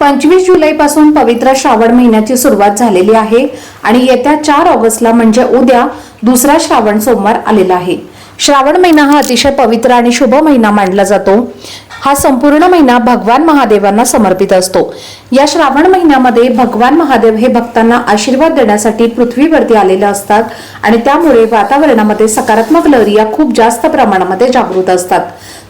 पंचवीस जुलैपासून पवित्र श्रावण महिन्याची सुरुवात झालेली आहे आणि येत्या चार ऑगस्टला म्हणजे उद्या दुसरा श्रावण सोमवार आलेला आहे. श्रावण महिना हा अतिशय पवित्र आणि शुभ महिना मानला जातो. हा संपूर्ण महिना भगवान महादेवांना समर्पित असतो. या श्रावण महिन्यामध्ये भगवान महादेव हे भक्तांना आशीर्वाद देण्यासाठी पृथ्वीवरती आलेले असतात आणि त्यामुळे वातावरणामध्ये सकारात्मक लहरी या खूप जास्त प्रमाणामध्ये जागृत असतात.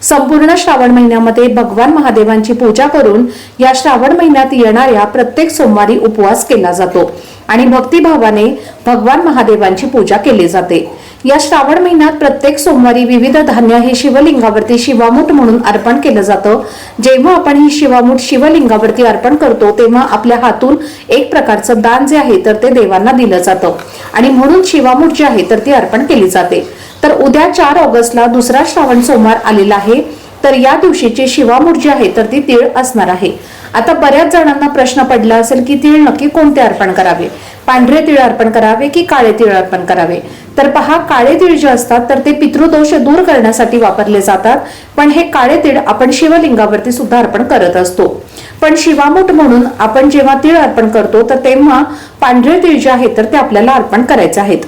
संपूर्ण श्रावण महिन्यामध्ये भगवान महादेवांची पूजा करून या श्रावण महिन्यात येणाऱ्या प्रत्येक सोमवारी उपवास केला जातो आणि भक्तिभावाने भगवान महादेवांची पूजा केली जाते. या श्रावण महिन्यात प्रत्येक सोमवारी विविध धान्य हे शिवलिंगावरती शिवामूठ म्हणून अर्पण केलं जातं. जेव्हा आपण ही शिवामूठ शिवलिंगावरती अर्पण करतो तेव्हा आपल्या हातून एक प्रकारचं दान जे आहे तर ते देवांना दिलं जातं. आणि म्हणून शिवामूठ जी आहे तर ती अर्पण केली जाते. तर उद्या चार ऑगस्टला दुसरा श्रावण सोमवार आलेला आहे. तर या दिवशीची शिवामूठ जी आहे तर ती तीळ असणार आहे. आता बऱ्याच जणांना प्रश्न पडला असेल की तीळ नक्की कोणते अर्पण करावे? पांढरे तीळ अर्पण करावे की काळे तीळ अर्पण करावे? तर पहा काळे तीळ जे असतात तर ते पितृदोष दूर करण्यासाठी वापरले जातात. पण हे काळे तीळ आपण शिवलिंगावरती सुद्धा अर्पण करत असतो. पण शिवामूठ म्हणून आपण जेव्हा तीळ अर्पण करतो तर तेव्हा पांढरे तीळ जे आहेत तर ते आपल्याला अर्पण करायचे आहेत.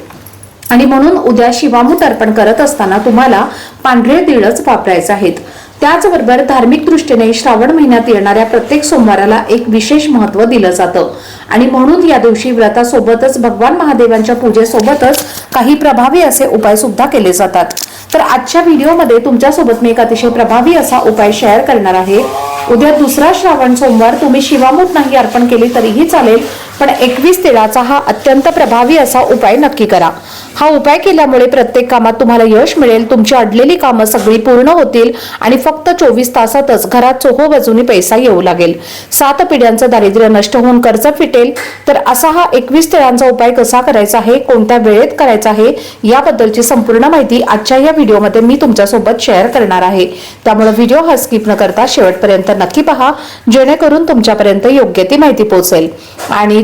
आणि म्हणून उद्या शिवामूठ अर्पण करत असताना तुम्हाला पांढरे तीळच वापरायचे आहेत. त्याचबरोबर धार्मिक दृष्टीने श्रावण महिन्यात येणाऱ्या प्रत्येक सोमवाराला एक विशेष महत्त्व दिलं जातं. आणि म्हणून या दिवशी व्रतासोबतच भगवान महादेवांच्या पूजेसोबतच काही प्रभावी असे उपाय सुद्धा केले जातात. तर आजच्या व्हिडिओमध्ये तुमच्यासोबत मी एक अतिशय प्रभावी असा उपाय शेअर करणार आहे. उद्या दुसरा श्रावण सोमवार तुम्ही शिवामूठ नाही अर्पण केली तरीही चालेल. पण एकवीस तिळाचा हा अत्यंत प्रभावी असा उपाय नक्की करा. हा उपाय केल्यामुळे प्रत्येक कामात तुम्हाला यश मिळेल तुमची अडलेली कामं सगळी पूर्ण होतील आणि फक्त चोवीस तासातच घरात चोहो बाजूनी पैसा येऊ लागेल. सात पिढ्यांचं दारिद्र्य नष्ट होऊन कर्ज फिटेल. तर असा हा एकवीस तिळांचा उपाय कसा करायचा आहे कोणत्या वेळेत करायचा आहे याबद्दलची संपूर्ण माहिती आजच्या या व्हिडिओमध्ये मी तुमच्यासोबत शेअर करणार आहे. त्यामुळे व्हिडिओ हा स्किप न करता शेवटपर्यंत नक्की पहा जेणेकरून तुमच्यापर्यंत योग्य ती माहिती पोहोचेल. आणि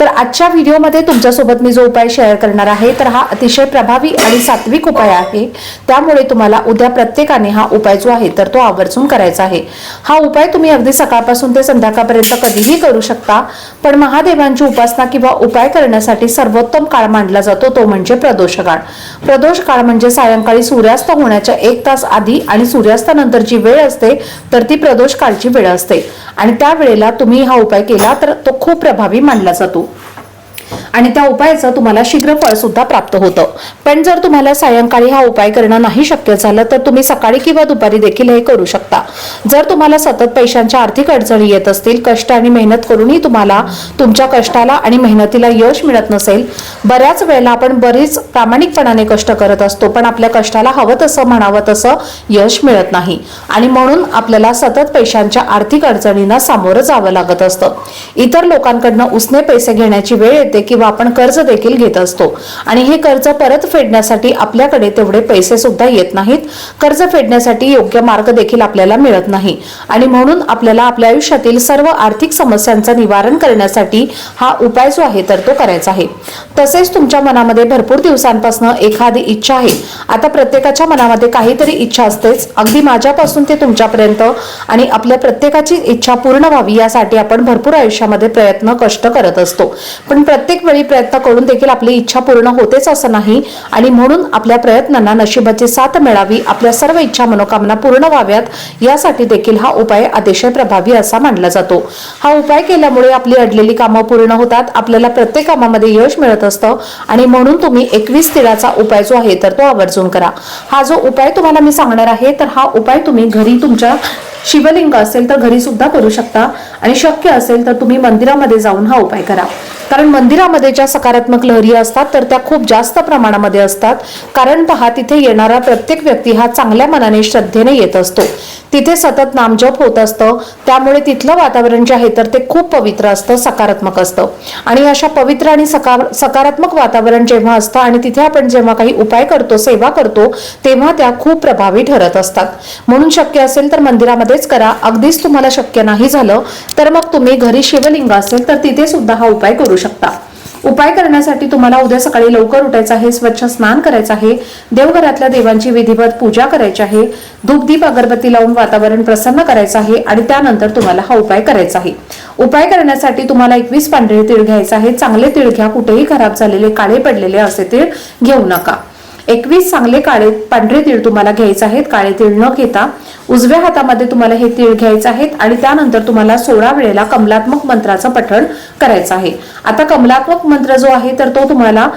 तर आजच्या व्हिडिओमध्ये तुमच्यासोबत मी जो उपाय शेअर करणार आहे तर हा अतिशय प्रभावी आणि सात्विक उपाय आहे. त्यामुळे तुम्हाला उद्या प्रत्येकाने हा उपाय जो आहे तर तो आवर्जून करायचा आहे. हा उपाय तुम्ही अगदी सकाळपासून ते संध्याकाळपर्यंत कधीही करू शकता पण महादेवांची उपासना किंवा उपाय करण्यासाठी सर्वोत्तम काळ मानला जातो तो म्हणजे प्रदोष काळ प्रदोष काळ म्हणजे सायंकाळी सूर्यास्त होण्याच्या एक तास आधी आणि सूर्यास्तानंतर जी वेळ असते तर ती प्रदोष काळची वेळ असते. आणि त्या वेळेला तुम्ही हा उपाय केला तर तो खूप प्रभावी मानला जातो. आणि त्या उपायाचं तुम्हाला शीघ्र फळ सुद्धा प्राप्त होतं. पण जर तुम्हाला सायंकाळी हा उपाय करणं नाही शक्य झालं तर तुम्ही सकाळी किंवा दुपारी देखील हे करू शकता. जर तुम्हाला सतत पैशांच्या आर्थिक अडचणी येत असतील कष्ट आणि मेहनत करूनही तुम्हाला तुमच्या कष्टाला आणि मेहनतीला यश मिळत नसेल बऱ्याच वेळेला आपण बरीच प्रामाणिकपणाने कष्ट करत असतो पण आपल्या कष्टाला हवं तसं म्हणावं तसं यश मिळत नाही. आणि म्हणून आपल्याला सतत पैशांच्या आर्थिक अडचणींना सामोरं जावं लागत असतं. इतर लोकांकडनं उसने पैसे घेण्याची वेळ येते किंवा आपण कर्ज देखील घेत असतो. आणि हे कर्ज परत फेडण्यासाठी आपल्याकडे तेवढे पैसे सुद्धा येत नाहीत. कर्ज फेडण्यासाठी योग्य मार्ग देखील आपल्याला मिळत नाही. आणि म्हणून आपल्याला आपल्या आयुष्यातील सर्व आर्थिक समस्यांचं निवारण करण्यासाठी हा उपाय जो आहे तर तो करायचा आहे. तसेच तुमच्या मनामध्ये भरपूर दिवसांपासून एखादी इच्छा आहे. आता प्रत्येकाच्या मनामध्ये काहीतरी इच्छा असतेच. अगदी माझ्यापासून ते तुमच्यापर्यंत आणि आपल्या प्रत्येकाची इच्छा पूर्ण व्हावी यासाठी आपण भरपूर आयुष्यामध्ये प्रयत्न कष्ट करत असतो. पण प्रत्येक प्रत्येक वेळी प्रयत्न करून देखील आपली इच्छा पूर्ण होतेच असं नाही. आणि म्हणून आपल्या प्रयत्नांना नशिबाची साथ मिळावी आपल्या सर्व इच्छा मनोकामना पूर्ण व्हाव्यात यासाठी देखील हा उपाय अतिशय प्रभावी असा मानला जातो. हा उपाय केल्यामुळे आपली अडलेली कामं पूर्ण होतात आपल्याला प्रत्येक कामामध्ये यश मिळत असतं आणि म्हणून तुम्ही एकवीस तिळाचा उपाय जो आहे तर तो आवर्जून करा. हा जो उपाय तुम्हाला मी सांगणार आहे तर हा उपाय तुम्ही घरी तुमच्या शिवलिंग असेल तर घरी सुद्धा करू शकता आणि शक्य असेल तर तुम्ही मंदिरामध्ये जाऊन हा उपाय करा. कारण मंदिरामध्ये ज्या सकारात्मक लहरी असतात तर त्या खूप जास्त प्रमाणामध्ये असतात. कारण पहा तिथे येणारा प्रत्येक व्यक्ती हा चांगल्या मनाने श्रद्धेने येत असतो. तिथे सतत नामजप होत असतं. त्यामुळे तिथलं वातावरण जे आहे तर ते खूप पवित्र असतं सकारात्मक असतं. आणि अशा पवित्र आणि सकार सकारात्मक वातावरण जेव्हा असतं आणि तिथे आपण जेव्हा काही उपाय करतो सेवा करतो तेव्हा त्या खूप प्रभावी ठरत असतात. म्हणून शक्य असेल तर मंदिरामध्येच करा. अगदीच तुम्हाला शक्य नाही झालं तर मग तुम्ही घरी शिवलिंग असेल तर तिथे सुद्धा हा उपाय करू शकता. उपाय करण्यासाठी तुम्हाला उद्या सकाळी लवकर उठायचं आहे स्वच्छ स्नान करायचं आहे देवघरातल्या देवांची विधिवत पूजा करायची आहे धूपदीप अगरबत्ती लावून वातावरण प्रसन्न करायचं आहे आणि त्यानंतर तुम्हाला हा उपाय करायचा आहे. उपाय करण्यासाठी तुम्हाला एकवीस पांढरे तीळ घ्यायचं आहे चांगले तीळ घ्या कुठेही खराब झालेले काळे पडलेले असे तीळ घेऊ नका. एकवीस चांगले काळे पांढरे तीळ तुम्हाला घ्यायचे आहेत. काळे तीळ न घेता उजव्या हातामध्ये तुम्हाला हे तीळ घ्यायचे आहेत आणि त्यानंतर तुम्हाला सोळा वेळेला कमलात्मक मंत्राचं पठण करायचं आहे. आता कमलात्मक मंत्र जो आहे तर तो तुम्हाला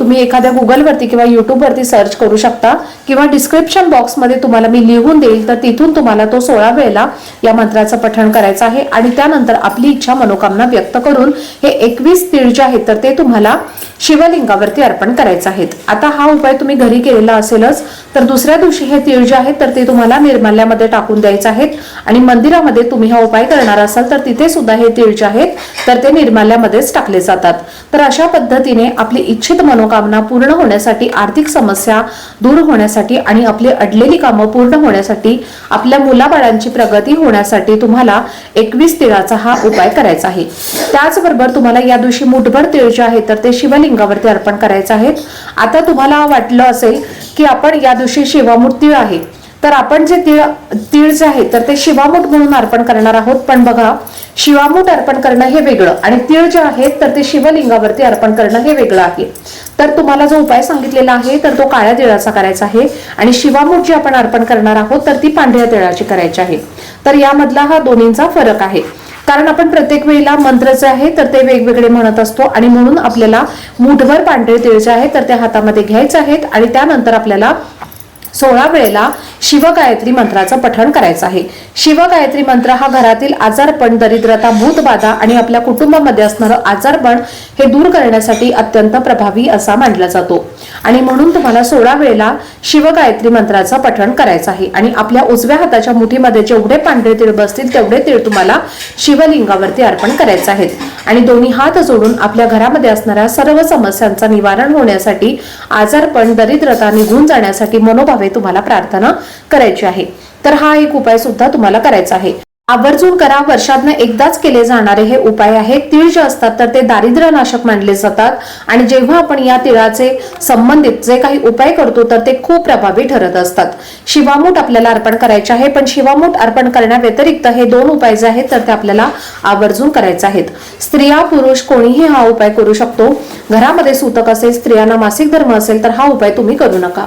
तुम्ही एखाद्या गुगलवरती किंवा युट्यूबवरती सर्च करू शकता किंवा डिस्क्रिप्शन बॉक्समध्ये तुम्हाला मी लिहून देईल तर तिथून तुम्हाला तो सोळा वेळेला या मंत्राचं पठण करायचं आहे. आणि त्यानंतर आपली इच्छा मनोकामना व्यक्त करून हे एकवीस तीळ जे आहेत तर ते तुम्हाला शिवलिंगावरती अर्पण करायचे आहेत. आता हा उपाय तुम्ही घरी केलेला असेलच तर दुसऱ्या दिवशी हे तीळ जे आहेत तर ते तुम्हाला निर्माल्यामध्ये टाकून द्यायचे आहेत. आणि मंदिरामध्ये तुम्ही हा उपाय करणार असाल तर तिथे सुद्धा हे तीळ जे आहेत तर ते निर्माल्यामध्येच टाकले जातात. तर अशा पद्धतीने आपली इच्छित मनोकामना पूर्ण होण्यासाठी आर्थिक समस्या दूर होण्यासाठी आणि आपली अडलेली कामं पूर्ण होण्यासाठी आपल्या मुलाबाळांची प्रगती होण्यासाठी तुम्हाला एकवीस तिळाचा हा उपाय करायचा आहे. त्याचबरोबर तुम्हाला या दिवशी मुठभर तीळ जे आहे तर ते शिवलिंगावरती अर्पण करायचे आहेत आता तुम्हाला वाटलं असेल की आपण या दिवशी शिवामूठ तीळ आहे. तर आपण जे तीळ तीळ जे आहे तर ते शिवामूठ म्हणून अर्पण करणार आहोत. पण बघा शिवामूठ अर्पण करणं हे वेगळं आणि तीळ जे आहेत तर ते शिवलिंगावरती अर्पण करणं हे वेगळं आहे. तर तुम्हाला जो उपाय सांगितलेला आहे तर तो काळ्या तिळाचा करायचा आहे आणि शिवामूठ जी आपण अर्पण करणार आहोत तर ती पांढऱ्या तिळाची करायची आहे. तर यामधला हा दोन्हींचा फरक आहे. कारण आपण प्रत्येक वेळेला मंत्र जे आहे तर ते वेगवेगळे म्हणत असतो. आणि म्हणून आपल्याला मुठभर पांढरे तीळ जे आहे तर ते हातामध्ये घ्यायचे आहेत. आणि त्यानंतर आपल्याला सोळा वेळेला शिवगायत्री मंत्राचं पठण करायचं आहे. शिवगायत्री मंत्र हा घरातील आजारपण दरिद्रता भूतबाधा आणि आपल्या कुटुंबामध्ये असणारं आजारपण हे दूर करण्यासाठी अत्यंत प्रभावी असा मानला जातो. आणि म्हणून तुम्हाला सोळा वेळेला शिवगायत्री मंत्राचं पठण करायचं आहे. आणि आपल्या उजव्या हाताच्या मुठीमध्ये जेवढे पांढरे तीळ बसतील तेवढे तीळ तुम्हाला शिवलिंगावरती अर्पण करायचे आहेत. आणि दोन्ही हात जोडून आपल्या घरामध्ये असणाऱ्या सर्व समस्यांचं निवारण होण्यासाठी आजारपण दरिद्रता निघून जाण्यासाठी मनोभावे तुम्हाला प्रार्थना करायची आहे. तर हा एक उपाय सुद्धा तुम्हाला करायचा आहे. आवर्जून करा वर्षातनं एकदाच केले जाणारे हे उपाय आहेत. तीळ जे असतात तर ते दारिद्र्य नाशक मानले जातात. आणि जेव्हा आपण या तिळाचे संबंधित जे काही उपाय करतो तर ते खूप प्रभावी ठरत असतात. शिवामूठ आपल्याला अर्पण करायचे आहे पण शिवामूठ अर्पण करण्याव्यतिरिक्त हे दोन उपाय जे आहेत तर ते आपल्याला आवर्जून करायचे आहेत. स्त्रिया पुरुष कोणीही हा उपाय करू शकतो. घरामध्ये सूतक असेल स्त्रियांना मासिक धर्म असेल तर हा उपाय तुम्ही करू नका.